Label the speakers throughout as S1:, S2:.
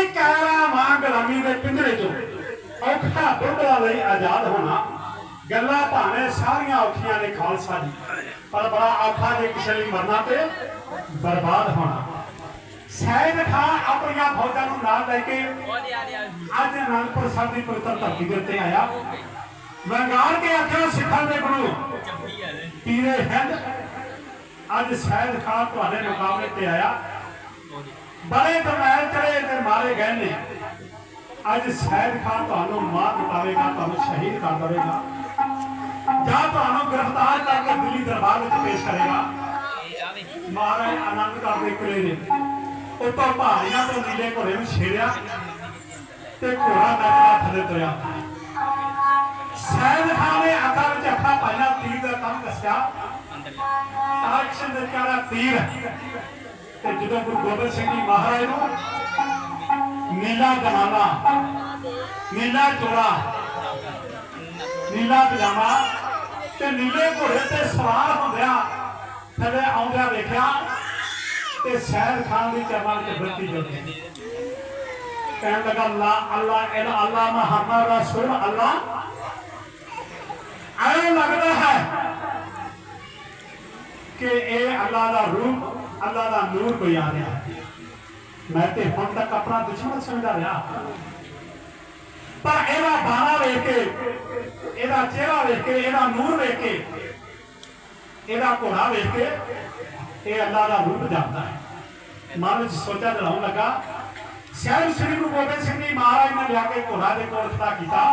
S1: ਕੋਈ ਕਹਿਰਾ ਮਾਂ ਗੁਲਾਮੀ ਦੇ ਪਿੰਜਰੇ ਚੋਂ ਔਖਾ ਬੁੱਢਾ ਲਈ ਆਜ਼ਾਦ ਹੋਣਾ। ਗੱਲਾਂ ਭਾਵੇਂ ਸਾਰੀਆਂ ਔਖੀਆਂ ਨੇ ਖਾਲਸਾ ਜੀ। ਪਰ ਬੜਾ ਔਖਾ ਜੇ ਕਿਸੇ ਲਈ ਮਰਨਾ ਤੇ ਬਰਬਾਦ ਹੋਣਾ। ਸੈਦ ਖਾਨ ਆਪਣੀਆਂ ਫੌਜਾਂ ਨੂੰ ਨਾਲ ਲੈ ਕੇ ਅੱਜ ਅਨੰਦਪੁਰ ਸਾਹਿਬ ਦੀ ਪਵਿੱਤਰ ਧਰਤੀ ਦੇ ਉੱਤੇ ਆਇਆ। ਵੰਗਾਰ ਕੇ ਆਖਿਆ, ਸਿੱਖਾਂ ਦੇ ਗੁਰੂ, ਪੀਰੇ ਹਿੰਦ ਅੱਜ ਸੈਦ ਖਾਨ ਤੁਹਾਡੇ ਮੁਕਾਬਲੇ ਤੇ ਆਇਆ। ਬੜੇ ਦਰਮੈਲ ਚੜੇ ਤੇ ਮਾਰੇ ਗਏ ਨੇ। ਅੱਜ ਸੈਦ ਖਾਨ ਤੁਹਾਨੂੰ ਮਾਰ ਦਿੱਤਾਵੇਗਾ, ਤੁਹਾਨੂੰ ਸ਼ਹੀਦ ਕਰ ਦੇਵੇਗਾ। ਜਾਂ ਤੁਹਾਨੂੰ ਗ੍ਰਿਫਤਾਰ ਕਰਕੇ ਦਿੱਲੀ ਦਰਬਾਰ ਵਿੱਚ ਪੇਸ਼ ਕਰੇਗਾ। ਮਹਾਰਾਜ ਆਨੰਦ ਕਰਦੇ ਕਿਲੇ ਨੇ। ਉੱਤੋਂ ਪਹਾੜੀਆਂ ਤੋਂ ਨੀਲੇ ਘੋੜੇ ਨੂੰ ਛੇੜਿਆ ਤੇ ਘੋੜਾ ਨੱਚਦਾ ਥੱਲੇ ਤੁਰਿਆ। ਸੈਦ ਖਾਨ ਨੇ ਅੱਖਾਂ ਵਿੱਚ ਅੱਖਾਂ ਪਾਈਆਂ, ਤੀਰ ਦਾ ਕੰਮ ਦੱਸਿਆ। ਤਾਕਸ਼ਨ ਦੇ ਤੀਰ। ਤੇ ਜਦੋਂ ਗੁਰੂ ਗੋਬਿੰਦ ਸਿੰਘ ਜੀ ਮਹਾਰਾਜ ਨੂੰ ਨੀਲਾ ਜਮਾਨਾ ਨੀਲਾ ਚੋਲਾ ਨੀਲਾ ਪਜਾਮਾ ਤੇ ਨੀਲੇ ਘੋੜੇ ਤੇ ਸਵਾਰ ਹੁੰਦਿਆਂ ਥੱਲੇ ਆਉਂਦਿਆਂ ਵੇਖਿਆ ਤੇ ਸ਼ਹਿਰ ਖਾਨ ਦੀ ਚਰਨਾਂ ਵਿੱਚ ਬੱਤੀ ਜੁੜਦੀ ਕਹਿਣ ਲੱਗਾ ਅੱਲਾ ਅੱਲਾ ਇਹ ਅੱਲਾ ਮੁਹੰਮਦ ਰਸੂਲ ਅੱਲਾ ਐਂ ਲੱਗਦਾ ਹੈ ਕਿ ਇਹ ਅੱਲਾ ਦਾ ਰੂਪ ਅੱਲਾ ਦਾ ਨੂਰ ਕੋਈ ਆ। ਰਿਹਾ ਮੈਂ ਤੇ ਹੁਣ ਤੱਕ ਆਪਣਾ ਦੁਸ਼ਮਣ ਸਮਝਦਾ ਰਿਹਾ। ਵੇਖ ਕੇ, ਇਹਦਾ ਚਿਹਰਾ ਵੇਖ ਕੇ, ਇਹਦਾ ਨੂਰ ਵੇਖ ਕੇ, ਇਹਦਾ ਘੋੜਾ ਵੇਖ ਕੇ ਇਹ ਅੱਲਾ ਦਾ ਰੂਪ ਜਾਣਦਾ ਹੈ। ਮਨ ਵਿੱਚ ਸੋਚਾ ਦਿਲਾਉਣ ਲੱਗਾ ਸ਼ਾਇਦ ਸ੍ਰੀ ਗੁਰੂ ਗੋਬਿੰਦ ਸਿੰਘ ਜੀ ਮਹਾਰਾਜ ਨੇ ਲਿਆ ਕੇ ਘੋੜਾ ਦੇ ਕੋਲ ਖੜਾ ਕੀਤਾ।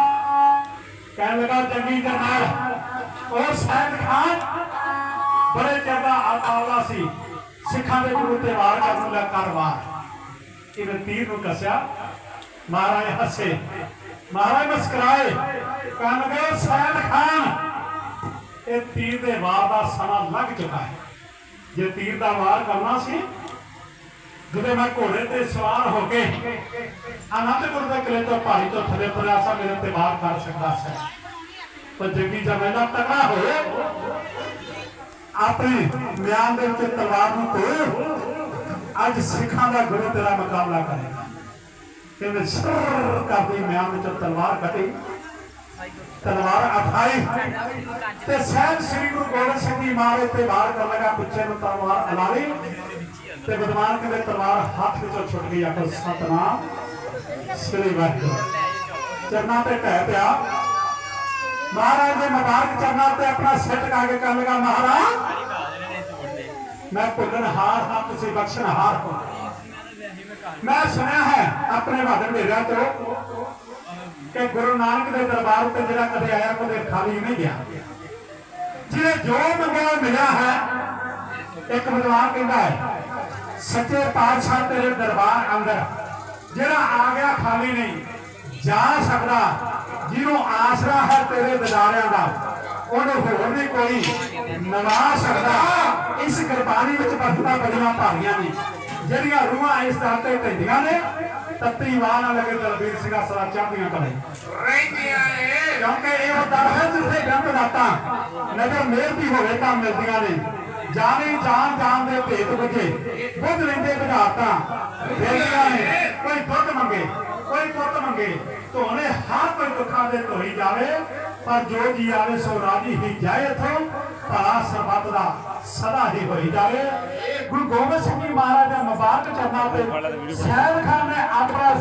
S1: ਕਹਿਣ ਲੱਗਾ, ਜੰਗੀ ਜਰਨੈਲ ਔਰ ਸੈਦ ਖਾਨ ਬੜੇ ਚਿਰ ਦਾ ਆਤਾਵਲਾ ਸੀ। ਸਿੱਖਾਂ ਦੇ ਗੁਰੂ ਤੇ ਵਾਰ ਕਰਨ ਲੱਗਾ ਕਰਵਾਰ ਇਹਨੇ ਤੀਰ ਨੂੰ ਕੱਸਿਆ ਮਹਾਰਾਜ ਹੱਸੇ, ਮਹਾਰਾਜ ਮੁਸਕਰਾਏ, ਕਹਿਣ ਲੱਗੇ ਸੈਦ ਖਾਨ, ਇਹ ਤੀਰ ਦੇ ਵਾਰ ਦਾ ਸਮਾਂ ਲੱਗ ਚੁੱਕਾ ਹੈ। ਜੇ ਤੀਰ ਦਾ ਵਾਰ ਕਰਨਾ ਸੀ, ਜਦੋਂ ਮੈਂ ਘੋੜੇ ਤੇ ਸਵਾਰ ਹੋ ਕੇ ਅਨੰਦਪੁਰ ਦੇ ਕਿਲੇ ਤੋਂ ਪਹਾੜੀ ਤੋਂ ਥੱਲੇ ਤੁਰਿਆ ਮੇਰੇ ਤੇ ਵਾਰ ਕਰ ਸਕਦਾ ਸੀ। ਪਰ ਜੱਗੀ ਜਮੈਲਾ ਤਕੜਾ ਹੋਏ ਆਪਣੇ ਮਿਆਨ ਦੇ ਉੱਤੇ ਤਲਵਾਰ ਨੂੰ ਤੋੜ, ਅੱਜ ਸਿੱਖਾਂ ਦਾ ਗੁਰੂ ਤੇਰਾ ਮੁਕਾਬਲਾ ਕਰੇਗਾ ਕਹਿੰਦੇ ਸਰ ਕਰਦੀ ਮਿਆਨ ਵਿੱਚੋਂ ਤਲਵਾਰ ਕੱਟੀ ਤਲਵਾਰ ਅਠਾਈ ਤੇ ਸਹਿਬ ਸ੍ਰੀ ਗੁਰੂ ਗੋਬਿੰਦ ਸਿੰਘ ਜੀ ਮਾਰੇ ਤੇ ਬਾਹਰ ਕਰਨ ਲੱਗਾ, ਪਿੱਛੇ ਨੂੰ ਤਲਵਾਰ ਅਲਾਲੀ। ਤੇ ਵਿਦਵਾਨ ਕਹਿੰਦੇ, ਤਲਵਾਰ ਹੱਥ ਵਿੱਚੋਂ ਛੁੱਟ ਗਈ, ਆਖੋ, ਸਤਨਾਮ। ਸ੍ਰੀ ਵਾਹਿਗੁਰੂ। ਚਰਨਾਂ ਤੇ ਢਹਿ ਪਿਆ। ਮਹਾਰਾਜ ਦੇ ਮੁਬਾਰਕ ਚਰਨਾਂ ਤੇ ਆਪਣਾ ਸਿਰ ਟਿਕਾ ਕੇ ਕਰਨ ਲੱਗਾ ਮਹਾਰਾਜ। ਮੈਂ ਭੁੱਲਣ ਹਾਰ ਹਾਂ, ਤੁਸੀਂ ਬਖਸ਼ਣ ਹਾਰ ਹੋ। ਮੈਂ ਸੁਣਿਆ ਹੈ ਆਪਣੇ ਬਾਦਲ ਮੇਰਿਆਂ ਤੋਂ ਕਿ ਗੁਰੂ ਨਾਨਕ ਦੇ ਦਰਬਾਰ ਉੱਤੇ ਜਿਹੜਾ ਕਦੇ ਆਇਆ, ਕਦੇ ਖਾਲੀ ਨਹੀਂ ਗਿਆ। ਜਿਹਨੇ ਜੋ ਮੰਗਿਆ ਮਿਲਿਆ ਹੈ। ਇੱਕ ਵਿਦਵਾਨ ਕਹਿੰਦਾ ਹੈ, ਸੱਚੇ ਪਾਤਸ਼ਾਹ ਤੇਰੇ ਦਰਬਾਰ ਅੰਦਰ ਜਿਹੜਾ ਆ ਗਿਆ ਖਾਲੀ ਨਹੀਂ। ਜਾ ਸਕਦਾ ਜਿਹਨੂੰ ਆਸਰਾ ਹੈ ਤੇਰੇ ਦਿਦਾਰਿਆਂ ਦਾ ਉਹਨੂੰ ਹੋਰ ਵੀ ਕੋਈ ਨਵਾ ਸਕਦਾ। ਇਸ ਕੁਰਬਾਨੀ ਵਿੱਚ ਬਰਕਤਾਂ ਬੜੀਆਂ ਭਾਰੀਆਂ ਨੇ ਜਿਹੜੀਆਂ ਰੂਹਾਂ ਇਸ ਦਰ ਤੇ ਢੰਡੀਆਂ ਨੇ ਤੱਤੀ ਵਾਹ ਨਾਲ ਲਗੇ ਦਲਬੀਰ ਸਿੰਘਾ ਸਰਾ ਚਾਹਦੀਆਂ ਕਰੇ
S2: ਰਹਿੰਦੀਆਂ ਏ
S1: ਕਿਉਂਕਿ ਇਹ ਉਹ ਦਰ ਹੈ ਜਿੱਥੇ ਗੰਦ ਦਾਤਾ ਨਜ਼ਰ ਮੇਰ ਦੀ ਹੋਵੇ ਤਾਂ ਮਿਲਦੀਆਂ ਨੇ। ਜਾਣੇ ਜਾਣ ਜਾਣ ਦੇ ਭੇਤ ਬੁਝੇ ਬੁੱਝ ਲੈਂਦੇ ਵਿਧਾਤਾ ਦੇਖਿਆ ਨੇ ਕੋਈ ਦੁੱਧ ਮੰਗੇ। ਕੋਈ ਪੁੱਤ ਮੰਗੇ। ਧੋਣੇ ਹਰ ਕੋਈ ਦੁੱਖਾਂ ਦੇ ਧੋਈ ਜਾਵੇ ਪਰ ਜੋ ਜੀ ਆਵੇ ਸੋ ਰਾਜੀ ਹੀ ਜਾਏ ਇਥੋਂ। ਭਲਾ ਸਰਬੱਤ ਦਾ ਸਦਾ ਹੀ ਹੋਈ ਜਾਵੇ। ਗੁਰੂ ਗੋਬਿੰਦ ਸਿੰਘ ਜੀ ਮਹਾਰਾਜ ਦੇ ਮੁਬਾਰਕ ਚਰਨਾਂ ਤੇ ਸੈਦ ਖਾਨ ਨੇ ਆਪਣਾ